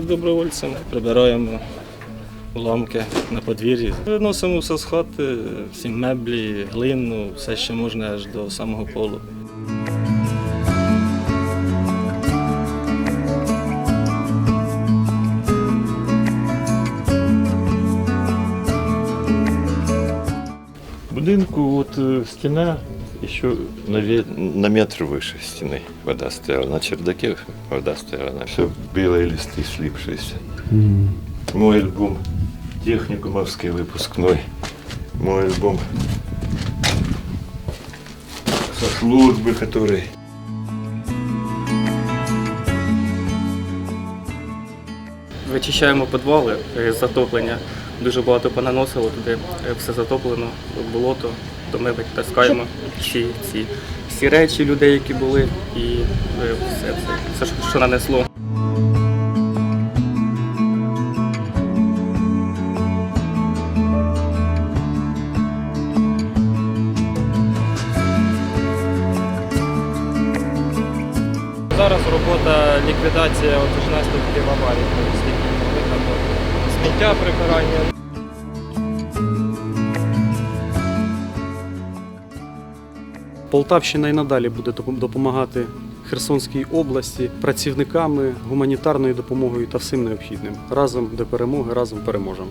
добровольцем, прибираємо уламки на подвір'ї. Виносимо все з хати, всі меблі, глину, все, що можна аж до самого полу. будинку вот э, стена еще на, ве- на метр выше стены вода стояла. На чердаке вода стояла. На все белые листы слипшиеся. Мой альбом техникумовский выпускной. Мой альбом со службы, который Вичищаємо підвали е, з затоплення. Дуже багато понаносило туди, е, все затоплено, болото, то ми витаскаємо всі ці всі речі людей, які були, і е, все, все, все що- нанесло. Зараз робота ліквідація от ж наслідків аварії, стихійного виходу, сміття прибирання. Полтавщина і надалі буде допомагати Херсонській області працівниками гуманітарною допомогою та всім необхідним. Разом до перемоги, разом переможемо.